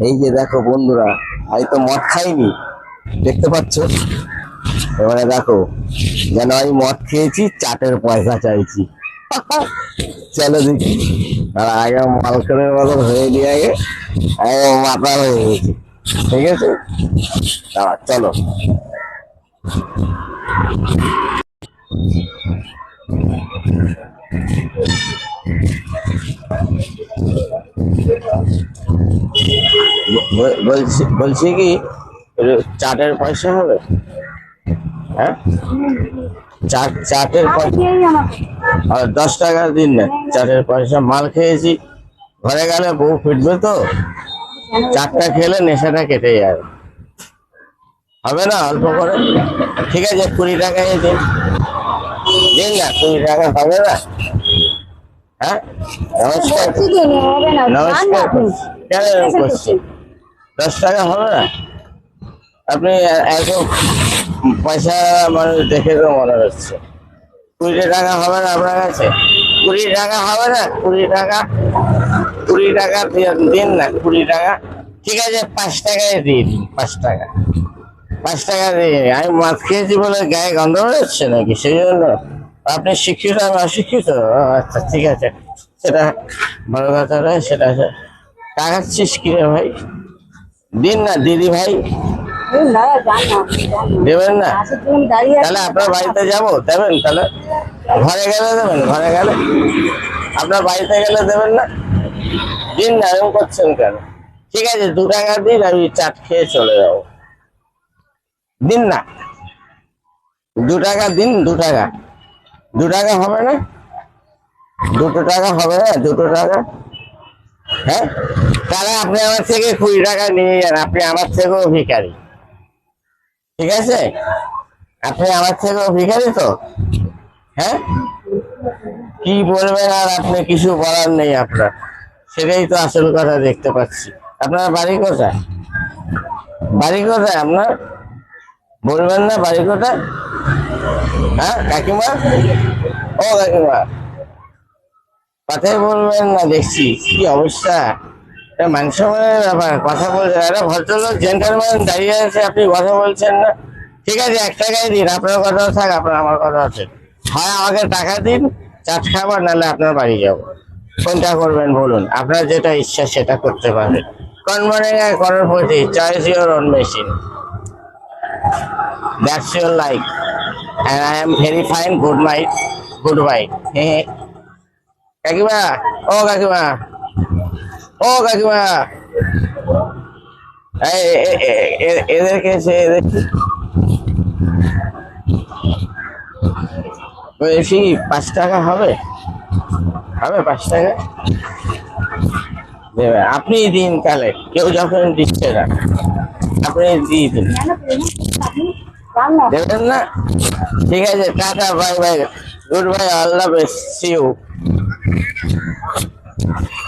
এই যে দেখো বন্ধুরা আমি তো মদ খাইনি দেখতে পাচ্ছ? এবারে দেখো, যেন আমি মদ খেয়েছি, চাটের পয়সা চাইছি। চলো দেখি। আর আগে করে বলো হয়ে দিয়ে আগে আগে মাথা হয়ে গেছি। ঠিক আছে? চলো। ব- বলছি বলছি কি চাটের পয়সা হবে? হ্যাঁ? চাট চাটের পয়সা আর দশ টাকা দিন না চাটের পয়সা মাল খেয়েছি। ঘরে গেলে বউ ফিটবে তো। চারটা খেলে নেশাটা কেটে যাবে হবে না অল্প করে? ঠিক আছে কুড়ি টাকায় দিন। দিন না কুড়ি টাকা হবে না। হ্যাঁ? নমস্কার। নমস্কার কেন করছেন? দশ টাকা হবে না? আপনি এত পয়সা মানুষ দেখে তো মনে হচ্ছে। কুড়ি টাকা হবে না আপনার কাছে? কুড়ি টাকা হবে না? কুড়ি টাকা? কুড়ি টাকা দিন না, কুড়ি টাকা। ঠিক আছে, পাঁচ টাকায় দিন, পাঁচ টাকা। পাঁচ টাকা দিয়ে আমি মাছ খেয়েছি বলে গায়ে গন্ধ বেরোচ্ছে নাকি? সেই জন্য আপনি শিক্ষিত আমি অশিক্ষিত? আচ্ছা ঠিক আছে। সেটা বড় কথা নয়, সেটা টাকাচ্ছিস কিরে ভাই? দিন না দিদি ভাই? দেবেন না? তাহলে আপনার বাড়িতে যাব? দেবেন তাহলে ঘরে গেলে দেবেন ঘরে গেলে? আপনার বাড়িতে গেলে দেবেন না? দিন না এরকম করছেন কেন? ঠিক আছে দু টাকা দিন আমি চাট খেয়ে চলে যাব। দিন না। দু টাকা দিন দু টাকা। দু টাকা হবে না? দুটো টাকা হবে না? দুটো টাকা? হ্যাঁ? তাহলে আপনি আমার থেকে কুড়ি টাকা নিয়ে যান, আপনি আমার থেকেও ভিখারি। ঠিক আছে? আপনি আমার থেকেও ভিখারি তো? হ্যাঁ? কি বলবেন আর আপনি কিছু বলার নেই আপনার। সেটাই তো আসল কথা দেখতে পাচ্ছি। আপনার বাড়ি কোথায়? বাড়ি কোথায় আপনার? বলবেন না বাড়ি কোথায়? হ্যাঁ কাকিমা? ও কাকিমা। কথাই বলবেন না, দেখছি। কি অবস্থা? মান সম্মানের ব্যাপার, কথা বলছেন একটা ভদ্রলোক জেন্টালম্যান দাঁড়িয়ে আছে, আপনি কথা বলছেন না। ঠিক আছে, এক টাকাই দিন, আপনার কথাও থাক, আপনার আমার কথা আছে হয় আমাকে টাকা দিন, চাট খাবার, নাহলে আপনার বাড়ি যাব। কোনটা করবেন, বলুন। আপনার যেটা ইচ্ছা, সেটা করতে পারবেন। কনভার্টিং করার প্রতি choice your own machine that's your life and I am very fine good night good bye হে হে কাকিমা, ও কাকিমা ও কাকিমা। এদেরকে সে দেখি বলছি পাঁচ টাকা হবে? হবে পাঁচ টাকা? দেবে, আপনি দিন তাহলে কেউ যখন দিচ্ছে না, আপনি দিয়ে দিন। দেবেন না? ঠিক আছে, tata, bye bye. Good bye, Allah বেশ সি Yeah.